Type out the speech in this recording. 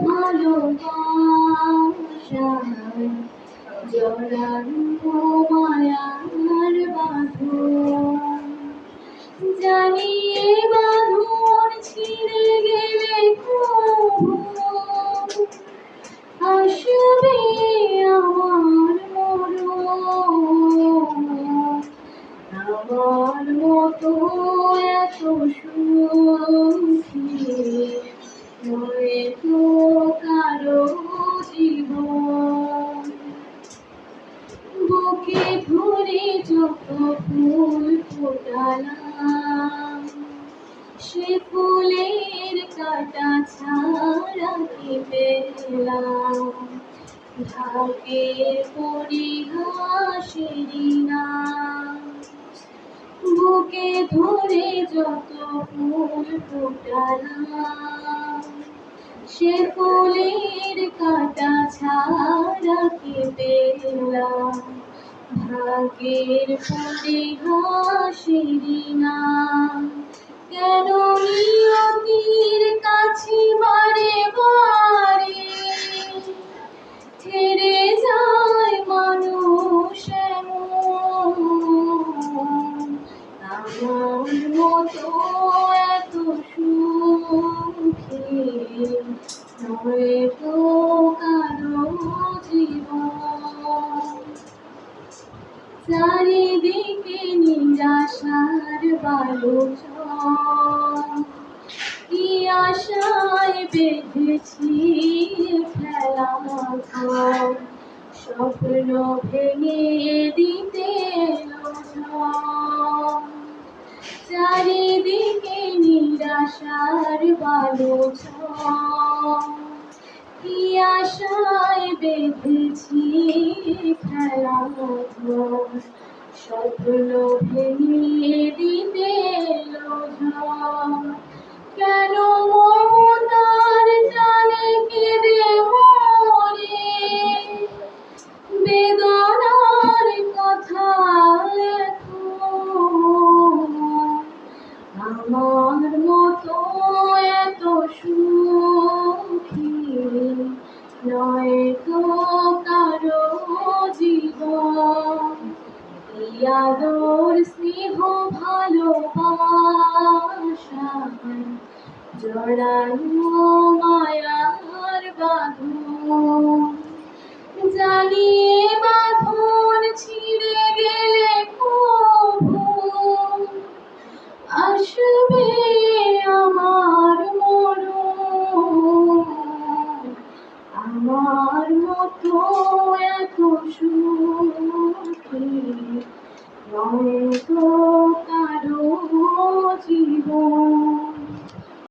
ভালোবাসা জড়ানো মায়ার বাঁধন জানি এ বাঁধন। ছিঁড়ে গেলে খুব ফুল ফোটালাম সে ফুলের কাটা ছাড়া কি পেলাম ভাগ্যের পরিহাসেরই নাম বুকে ধরে যত ফুল ফোটালাম সে ফুলের কাটা ছাড়া কি পেলাম? ভাগ্যের পরিহাসেরই নাম কেন নিয়তির কাছে বারে বারে ছেড়ে যায় মানুষ। আমার মতো এত সুখী হয়তো কারও জীবন চারিদিকে নিরাশার বালোচন কি আশায় বেঁধেছি খেলা স্বপ্ন ভেঙে দিতে। চারিদিকে নিরাশার বালোচন কি আশায় বেঁধেছি খেলা ঘর স্বপ্ন আদর স্নেহ ভালোবাসা জড়ানো মায়ার বাঁধন। এত সুখী নয়তো